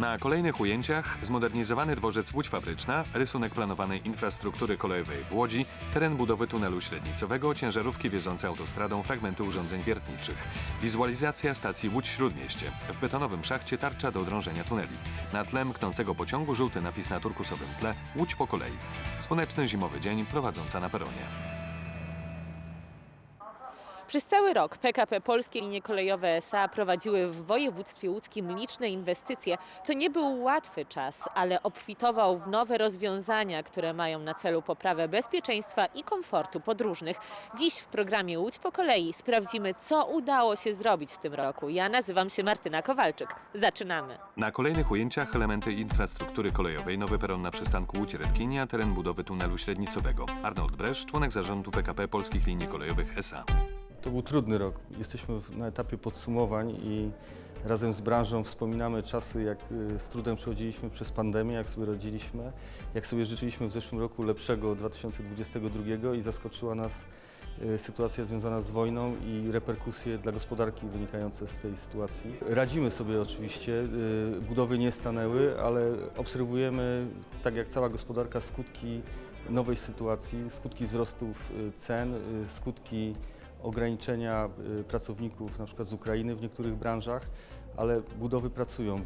Na kolejnych ujęciach zmodernizowany dworzec Łódź Fabryczna, rysunek planowanej infrastruktury kolejowej w Łodzi, teren budowy tunelu średnicowego, ciężarówki wiozące autostradą fragmenty urządzeń wiertniczych, wizualizacja stacji Łódź Śródmieście, w betonowym szachcie tarcza do drążenia tuneli, na tle mknącego pociągu żółty napis na turkusowym tle Łódź po kolei, słoneczny zimowy dzień prowadząca na peronie. Przez cały rok PKP Polskie Linie Kolejowe SA prowadziły w województwie łódzkim liczne inwestycje. To nie był łatwy czas, ale obfitował w nowe rozwiązania, które mają na celu poprawę bezpieczeństwa i komfortu podróżnych. Dziś w programie Łódź po kolei sprawdzimy, co udało się zrobić w tym roku. Ja nazywam się Martyna Kowalczyk. Zaczynamy. Na kolejnych ujęciach elementy infrastruktury kolejowej, nowy peron na przystanku Łódź-Redkinia, teren budowy tunelu średnicowego. Arnold Bresz, członek zarządu PKP Polskich Linii Kolejowych SA. To był trudny rok. Jesteśmy na etapie podsumowań i razem z branżą wspominamy czasy, jak y, z trudem przechodziliśmy przez pandemię, jak sobie radziliśmy, jak sobie życzyliśmy w zeszłym roku lepszego 2022 i zaskoczyła nas y, sytuacja związana z wojną i reperkusje dla gospodarki wynikające z tej sytuacji. Radzimy sobie oczywiście, y, budowy nie stanęły, ale obserwujemy, tak jak cała gospodarka, skutki nowej sytuacji, skutki wzrostów cen, skutki ograniczenia y, pracowników na przykład z Ukrainy w niektórych branżach, ale budowy pracują.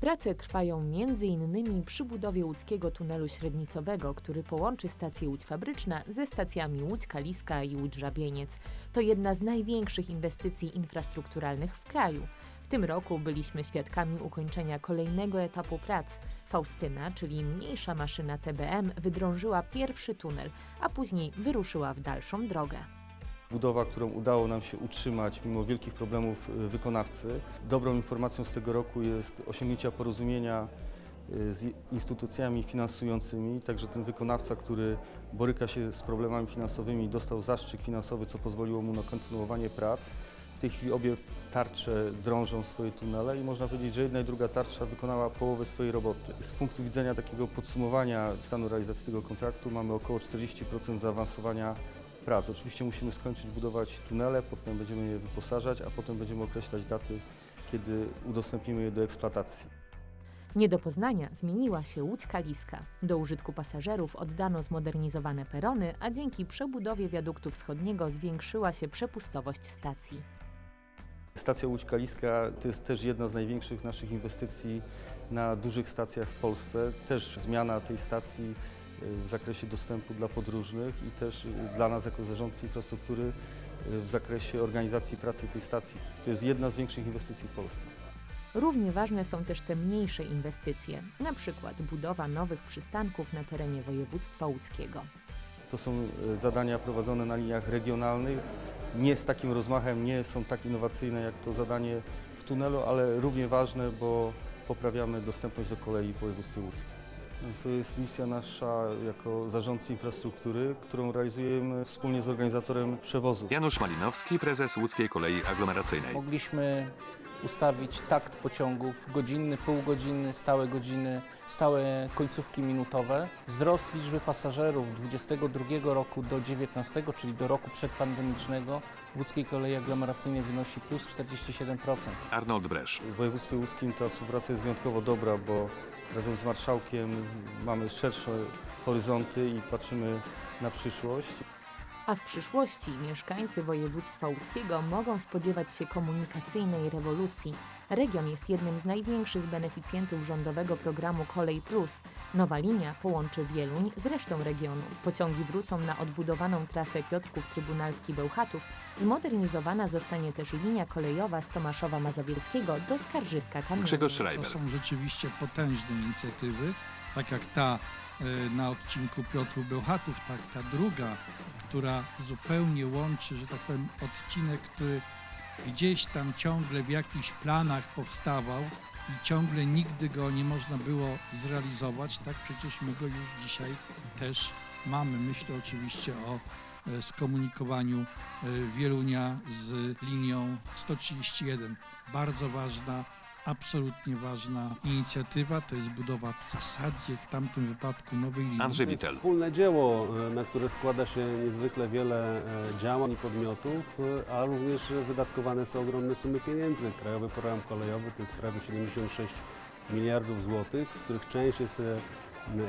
Prace trwają m.in. przy budowie łódzkiego tunelu średnicowego, który połączy stację Łódź Fabryczna ze stacjami Łódź Kaliska i Łódź Żabieniec. To jedna z największych inwestycji infrastrukturalnych w kraju. W tym roku byliśmy świadkami ukończenia kolejnego etapu prac. Faustyna, czyli mniejsza maszyna TBM, wydrążyła pierwszy tunel, a później wyruszyła w dalszą drogę. Budowa, którą udało nam się utrzymać mimo wielkich problemów y, wykonawcy. Dobrą informacją z tego roku jest osiągnięcie porozumienia y, z instytucjami finansującymi, także ten wykonawca, który boryka się z problemami finansowymi, dostał zastrzyk finansowy, co pozwoliło mu na kontynuowanie prac. W tej chwili obie tarcze drążą swoje tunele i można powiedzieć, że jedna i druga tarcza wykonała połowę swojej roboty. Z punktu widzenia takiego podsumowania stanu realizacji tego kontraktu mamy około 40% zaawansowania prac. Oczywiście musimy skończyć budować tunele, potem będziemy je wyposażać, a potem będziemy określać daty, kiedy udostępnimy je do eksploatacji. Nie do poznania zmieniła się Łódź Kaliska. Do użytku pasażerów oddano zmodernizowane perony, a dzięki przebudowie wiaduktu wschodniego zwiększyła się przepustowość stacji. Stacja Łódź Kaliska to jest też jedna z największych naszych inwestycji na dużych stacjach w Polsce. Też zmiana tej stacji w zakresie dostępu dla podróżnych i też y, dla nas jako zarządcy infrastruktury y, w zakresie organizacji pracy tej stacji. To jest jedna z większych inwestycji w Polsce. Równie ważne są też te mniejsze inwestycje, na przykład budowa nowych przystanków na terenie województwa łódzkiego. To są e, zadania prowadzone na liniach regionalnych, nie z takim rozmachem, nie są tak innowacyjne jak to zadanie w tunelu, ale równie ważne, bo poprawiamy dostępność do kolei w województwie łódzkim. To jest misja nasza jako zarządcy infrastruktury, którą realizujemy wspólnie z organizatorem przewozów. Janusz Malinowski, prezes Łódzkiej Kolei Aglomeracyjnej. Mogliśmy ustawić takt pociągów godzinny, półgodzinny, stałe godziny, stałe końcówki minutowe. Wzrost liczby pasażerów 22 roku do 19, czyli do roku przedpandemicznego w łódzkiej kolei aglomeracyjnej wynosi plus 47%. Arnold Bresz. W województwie łódzkim ta współpraca jest wyjątkowo dobra, bo razem z marszałkiem mamy szersze horyzonty i patrzymy na przyszłość. A w przyszłości mieszkańcy województwa łódzkiego mogą spodziewać się komunikacyjnej rewolucji. Region jest jednym z największych beneficjentów rządowego programu Kolej Plus. Nowa linia połączy Wieluń z resztą regionu. Pociągi wrócą na odbudowaną trasę Piotrków Trybunalski-Bełchatów. Zmodernizowana zostanie też linia kolejowa z Tomaszowa Mazowieckiego do Skarżyska Kamienia. Grzegorz To są rzeczywiście potężne inicjatywy, tak jak ta e, na odcinku Piotrów Bełchatów, tak ta druga, która zupełnie łączy, że tak powiem, odcinek, który gdzieś tam ciągle w jakichś planach powstawał i ciągle nigdy go nie można było zrealizować, tak przecież my go już dzisiaj też mamy. Myślę oczywiście o e, skomunikowaniu e, Wielunia z linią 131. Bardzo ważna absolutnie ważna inicjatywa, to jest budowa w zasadzie w tamtym wypadku nowej linii. Andrzej To jest Witel. wspólne dzieło, e, na które składa się niezwykle wiele e, działań i podmiotów, e, a również wydatkowane są ogromne sumy pieniędzy. Krajowy Program Kolejowy to jest prawie 76 miliardów złotych, z których część jest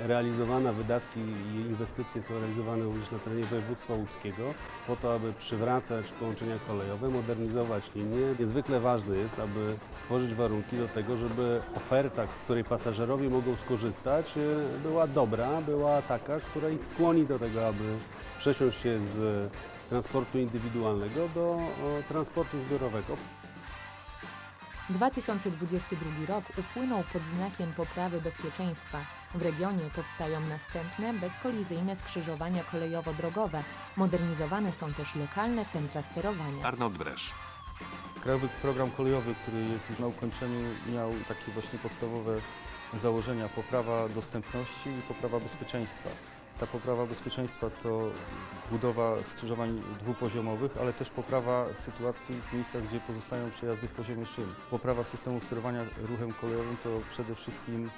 realizowana, wydatki i inwestycje są realizowane również na terenie województwa łódzkiego po to, aby przywracać połączenia kolejowe, modernizować linie. Niezwykle ważne jest, aby tworzyć warunki do tego, żeby oferta, z której pasażerowie mogą skorzystać, e, była dobra, była taka, która ich skłoni do tego, aby przesiąść się z transportu indywidualnego do transportu zbiorowego. 2022 rok upłynął pod znakiem poprawy bezpieczeństwa. W regionie powstają następne bezkolizyjne skrzyżowania kolejowo-drogowe. Modernizowane są też lokalne centra sterowania. Arnold Bresz. Krajowy Program Kolejowy, który jest już na ukończeniu, miał takie właśnie podstawowe założenia poprawa dostępności i poprawa bezpieczeństwa. Ta poprawa bezpieczeństwa to budowa skrzyżowań dwupoziomowych, ale też poprawa sytuacji w miejscach, gdzie pozostają przejazdy w poziomie szyn. Poprawa systemu sterowania ruchem kolejowym to przede wszystkim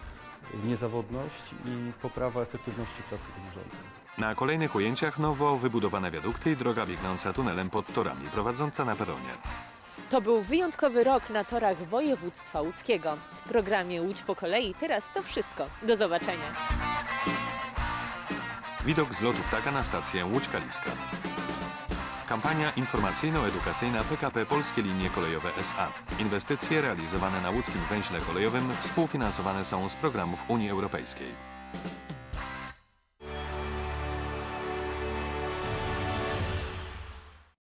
niezawodność i poprawa efektywności pracy tych urządzeń. Na kolejnych ujęciach nowo wybudowane wiadukty i droga biegnąca tunelem pod torami, prowadząca na peronie. To był wyjątkowy rok na torach województwa łódzkiego. W programie Łódź po kolei teraz to wszystko. Do zobaczenia. Widok z lotu ptaka na stację Łódź Kaliska. Kampania informacyjno-edukacyjna PKP Polskie Linie Kolejowe SA. Inwestycje realizowane na łódzkim węźle kolejowym współfinansowane są z programów Unii Europejskiej.